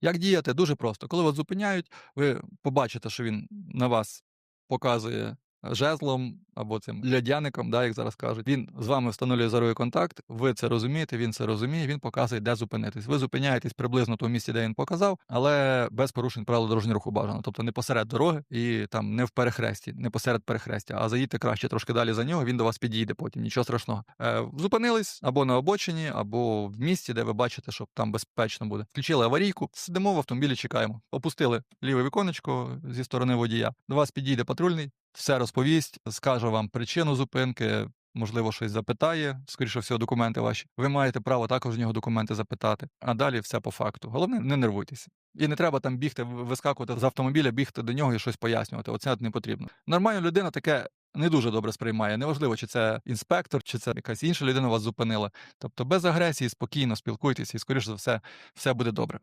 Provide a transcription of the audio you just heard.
Як діяти? Дуже просто. Коли вас зупиняють, ви побачите, що він на вас показує жезлом або цим льодяником, да, як зараз кажуть. Він з вами встановлює зоровий контакт, ви це розумієте, він це розуміє, він показує, де зупинитись. Ви зупиняєтесь приблизно в тому місці, де він показав, але без порушень правил дорожнього руху бажано. Тобто не посеред дороги і там не в перехресті, не посеред перехрестя, а заїдьте краще трошки далі за нього, він до вас підійде потім, нічого страшного. Е, зупинились або на обочині, або в місці, де ви бачите, що там безпечно буде. Включили аварійку, сидимо в автомобілі, чекаємо. Опустили ліве віконечко зі сторони водія. До вас підійде патрульний, все розповість, скаже вам причину зупинки. Можливо, щось запитає, скоріше всього, документи ваші. Ви маєте право також в нього документи запитати. А далі все по факту. Головне, не нервуйтеся. І не треба там бігти, вискакувати з автомобіля, бігти до нього і щось пояснювати. Оце не потрібно. Нормальна людина таке не дуже добре сприймає. Неважливо, чи це інспектор, чи це якась інша людина вас зупинила. Тобто без агресії, спокійно спілкуйтеся, і скоріше за все, все буде добре.